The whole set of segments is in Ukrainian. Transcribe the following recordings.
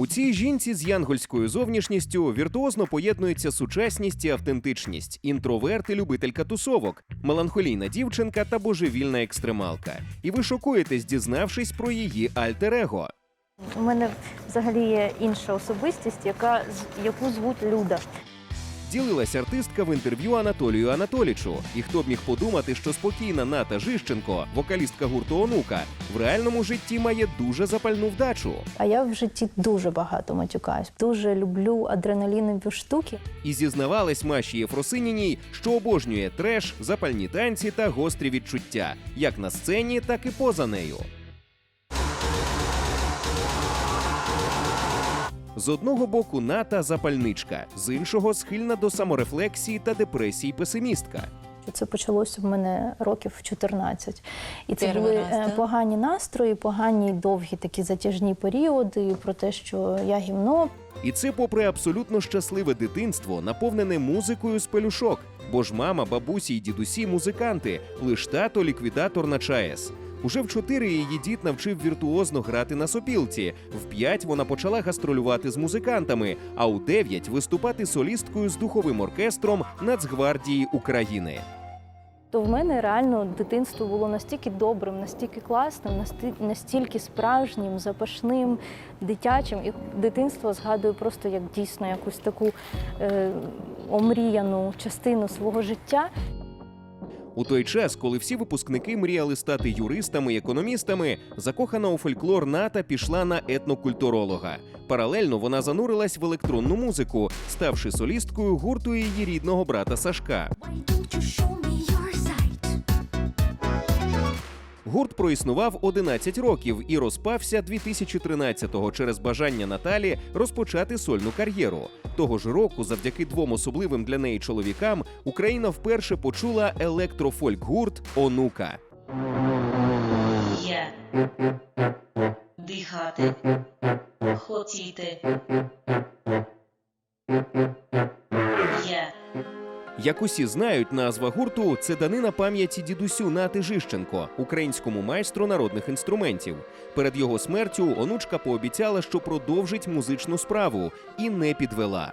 У цій жінці з янгольською зовнішністю віртуозно поєднується сучасність і автентичність, інтроверт і любителька тусовок, меланхолійна дівчинка та божевільна екстремалка. І ви шокуєтесь, дізнавшись про її альтер-его. У мене взагалі є інша особистість, яка яку звуть Люда. Ділилась артистка в інтерв'ю Анатолію Анатолічу. І хто б міг подумати, що спокійна Ната Жищенко, вокалістка гурту Онука, в реальному житті має дуже запальну вдачу. А я в житті дуже багато матюкаюсь. Дуже люблю адреналінові штуки. І зізнавалась Маші Єфросиніній, що обожнює треш, запальні танці та гострі відчуття, як на сцені, так і поза нею. З одного боку ната запальничка, з іншого схильна до саморефлексії та депресії песимістка. Це почалося в мене років в 14. І це Перший були раз, е, да? погані настрої, погані довгі такі затяжні періоди про те, що я гімно. І це попри абсолютно щасливе дитинство, наповнене музикою з пелюшок. Бо ж мама, бабусі й дідусі музиканти, лиш тато ліквідатор на ЧАЕС. Уже в чотири її дід навчив віртуозно грати на сопілці. В п'ять вона почала гастролювати з музикантами, а у дев'ять виступати солісткою з духовим оркестром Нацгвардії України. То в мене реально дитинство було настільки добрим, настільки класним, настільки справжнім, запашним, дитячим. І дитинство згадую просто як дійсно якусь таку е, омріяну частину свого життя. У той час, коли всі випускники мріяли стати юристами економістами, закохана у фольклор Ната пішла на етнокультуролога. Паралельно вона занурилась в електронну музику, ставши солісткою гурту її рідного брата Сашка. Гурт проіснував 11 років і розпався 2013-го через бажання Наталі розпочати сольну кар'єру. Того ж року, завдяки двом особливим для неї чоловікам, Україна вперше почула електрофольк-гурт Онука. Є. Дихати. Хотіти. Як усі знають, назва гурту це данина пам'яті дідусю Нати Жищенко, українському майстру народних інструментів. Перед його смертю онучка пообіцяла, що продовжить музичну справу, і не підвела.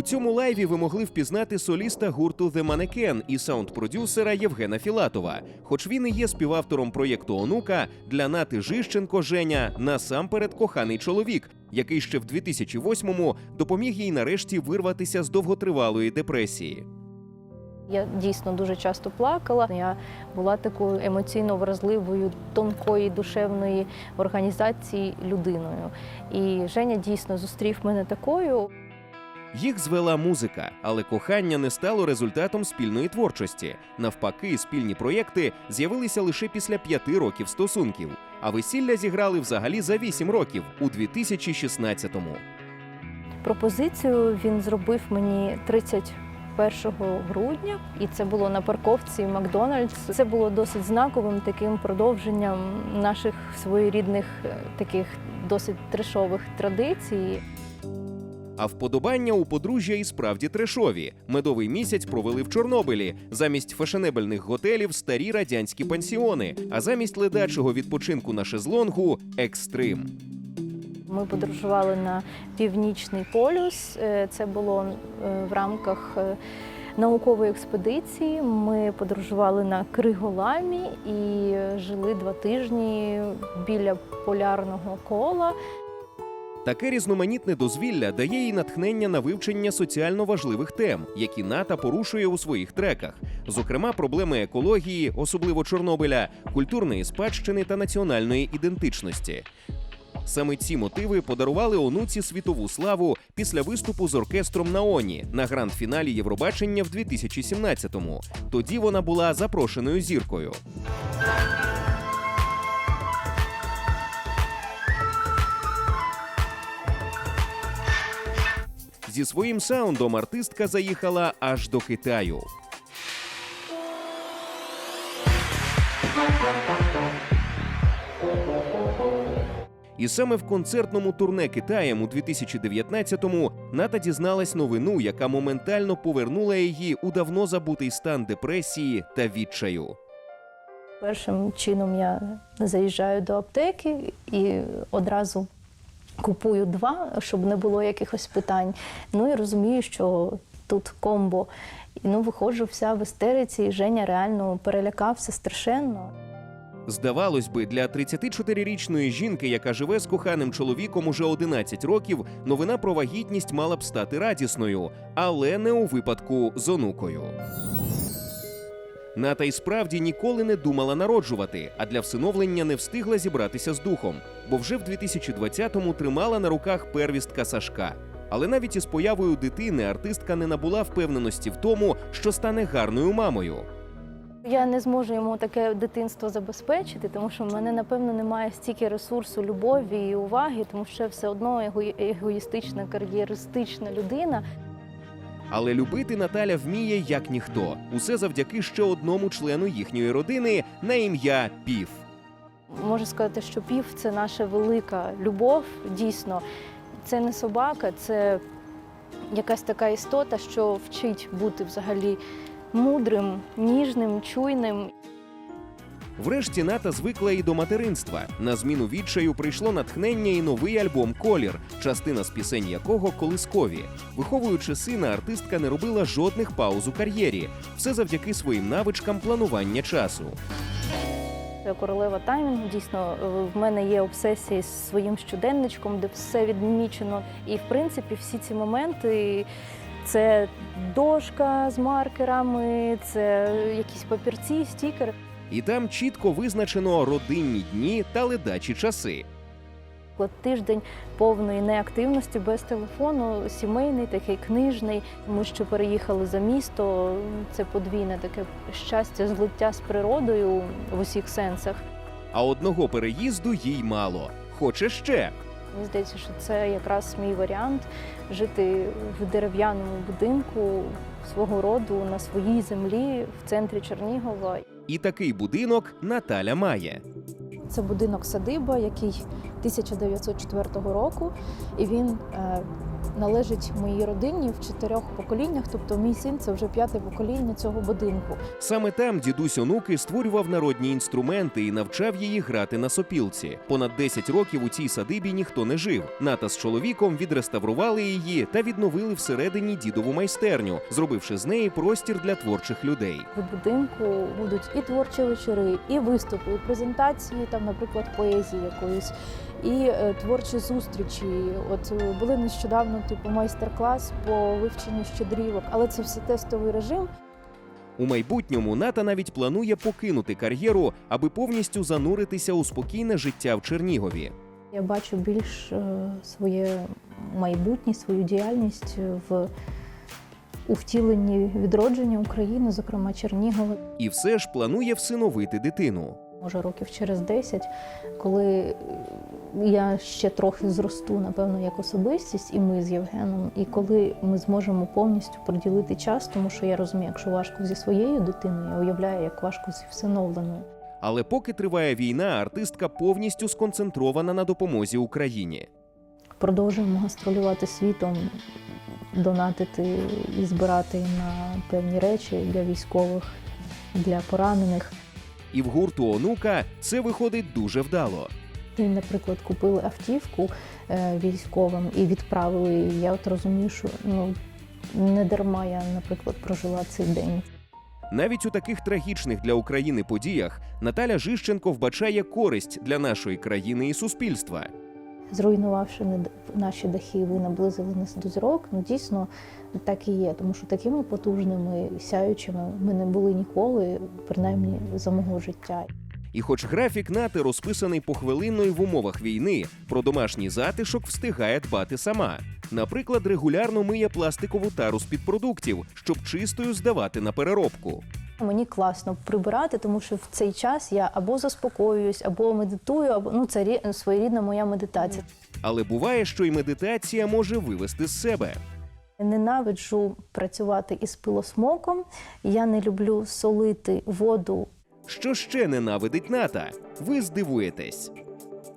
У цьому лайві ви могли впізнати соліста гурту The Mannequin і саунд-продюсера Євгена Філатова. Хоч він і є співавтором проєкту Онука, для Нати Жищенко Женя насамперед коханий чоловік, який ще в 2008-му допоміг їй нарешті вирватися з довготривалої депресії. Я дійсно дуже часто плакала. Я була такою емоційно вразливою, тонкої душевної організації людиною. І Женя дійсно зустрів мене такою. Їх звела музика, але кохання не стало результатом спільної творчості. Навпаки, спільні проєкти з'явилися лише після п'яти років стосунків. А весілля зіграли взагалі за вісім років у 2016-му. Пропозицію він зробив мені 31 грудня, і це було на парковці Макдональдс. Це було досить знаковим таким продовженням наших своєрідних е, таких досить трешових традицій. А вподобання у подружжя і справді трешові. Медовий місяць провели в Чорнобилі. Замість фешенебельних готелів старі радянські пансіони, а замість ледачого відпочинку на шезлонгу екстрим. Ми подорожували на північний полюс. Е, Це було е, в рамках е, наукової експедиції. Ми подорожували на Криголамі і жили два тижні біля полярного кола. Таке різноманітне дозвілля дає їй натхнення на вивчення соціально важливих тем, які НАТО порушує у своїх треках, зокрема проблеми екології, особливо Чорнобиля, культурної спадщини та національної ідентичності. Саме ці мотиви подарували онуці світову славу після виступу з оркестром Наоні на гранд-фіналі Євробачення в 2017-му. Тоді вона була запрошеною зіркою. Зі своїм саундом артистка заїхала аж до Китаю. І саме в концертному турне Китаєм у 2019-му Ната дізналась новину, яка моментально повернула її у давно забутий стан депресії та відчаю. Першим чином я заїжджаю до аптеки і одразу купую два, щоб не було якихось питань. Ну і розумію, що тут комбо. І ну виходжу вся в істериці, і Женя реально перелякався страшенно. Здавалось би, для 34-річної жінки, яка живе з коханим чоловіком уже 11 років, новина про вагітність мала б стати радісною, але не у випадку з онукою. Ната й справді ніколи не думала народжувати, а для всиновлення не встигла зібратися з духом, бо вже в 2020-му тримала на руках первістка Сашка. Але навіть із появою дитини артистка не набула впевненості в тому, що стане гарною мамою. Я не зможу йому таке дитинство забезпечити, тому що в мене, напевно, немає стільки ресурсу любові і уваги, тому що все одно его- егоїстична, кар'єристична людина. Але любити Наталя вміє як ніхто. Усе завдяки ще одному члену їхньої родини на ім'я Пів. Можу сказати, що пів це наша велика любов. Дійсно, це не собака, це якась така істота, що вчить бути взагалі мудрим, ніжним, чуйним. Врешті Ната звикла і до материнства. На зміну відчаю прийшло натхнення і новий альбом Колір, частина з пісень якого колискові. Виховуючи сина, артистка не робила жодних пауз у кар'єрі. Все завдяки своїм навичкам планування часу. Королева таймінгу. Дійсно, в мене є обсесія з своїм щоденничком, де все відмічено. І в принципі, всі ці моменти. Це дошка з маркерами, це якісь папірці, стікери. І там чітко визначено родинні дні та ледачі часи. От Тиждень повної неактивності без телефону, сімейний, такий книжний. Ми що переїхали за місто. Це подвійне таке щастя, злиття з природою в усіх сенсах. А одного переїзду їй мало. Хоче ще. Мені здається, що це якраз мій варіант жити в дерев'яному будинку свого роду на своїй землі в центрі Чернігова. І такий будинок Наталя має. Це будинок садиба, який 1904 року, і він е, належить моїй родині в чотирьох поколіннях. Тобто, мій син це вже п'яте покоління цього будинку. Саме там дідусь онуки створював народні інструменти і навчав її грати на сопілці. Понад 10 років у цій садибі ніхто не жив. Ната з чоловіком відреставрували її та відновили всередині дідову майстерню, зробивши з неї простір для творчих людей. В будинку будуть і творчі вечори, і виступи, і презентації, там, наприклад, поезії якоїсь, і е, творчі зустрічі. От е, були нещодавно типу майстер-клас по вивченню щедрівок, але це все тестовий режим. У майбутньому Ната навіть планує покинути кар'єру, аби повністю зануритися у спокійне життя в Чернігові. Я бачу більш е, своє майбутнє, свою діяльність в у втіленні відродження України, зокрема Чернігова. І все ж планує всиновити дитину. Може, років через 10, коли я ще трохи зросту, напевно, як особистість, і ми з Євгеном, і коли ми зможемо повністю приділити час, тому що я розумію, якщо важко зі своєю дитиною, я уявляю, як важко зі всиновленою. Але поки триває війна, артистка повністю сконцентрована на допомозі Україні. Продовжуємо гастролювати світом, донатити і збирати на певні речі для військових, для поранених. І в гурту онука це виходить дуже вдало. Ми, наприклад, купили автівку е, військовим і відправили. її. Я от розумію, що ну не дарма я, наприклад, прожила цей день. Навіть у таких трагічних для України подіях Наталя Жищенко вбачає користь для нашої країни і суспільства. Зруйнувавши наші дахи, ви наблизили нас до зірок. Ну дійсно так і є, тому що такими потужними, сяючими ми не були ніколи, принаймні за мого життя. І хоч графік нати розписаний похвилинно в умовах війни, про домашній затишок встигає дбати сама. Наприклад, регулярно миє пластикову тару з під продуктів, щоб чистою здавати на переробку. Мені класно прибирати, тому що в цей час я або заспокоююсь, або медитую, або ну це рі- своєрідна моя медитація. Але буває, що й медитація може вивести з себе. Ненавиджу працювати із пилосмоком. Я не люблю солити воду. Що ще ненавидить ната? Ви здивуєтесь.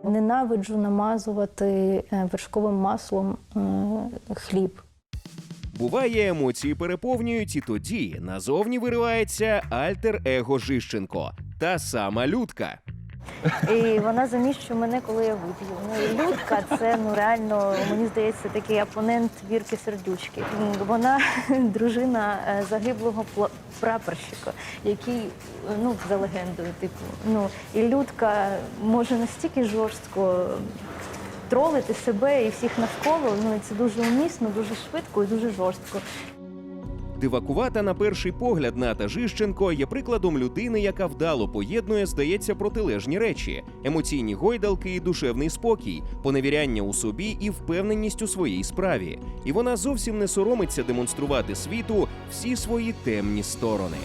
Ненавиджу намазувати е, вершковим маслом е, хліб. Буває, емоції переповнюють, і тоді назовні виривається альтер-его Жищенко, та сама людка. І вона заміщує мене, коли я вип'ю. Ну і людка це ну реально мені здається такий опонент Вірки Сердючки. Вона дружина е, загиблого прапорщика, який ну за легендою, типу, ну і людка може настільки жорстко. Тролити себе і всіх навколо, ну і це дуже умісно, дуже швидко і дуже жорстко. Дивакувата на перший погляд Ната Жищенко є прикладом людини, яка вдало поєднує, здається, протилежні речі: емоційні гойдалки і душевний спокій, поневіряння у собі і впевненість у своїй справі. І вона зовсім не соромиться демонструвати світу всі свої темні сторони.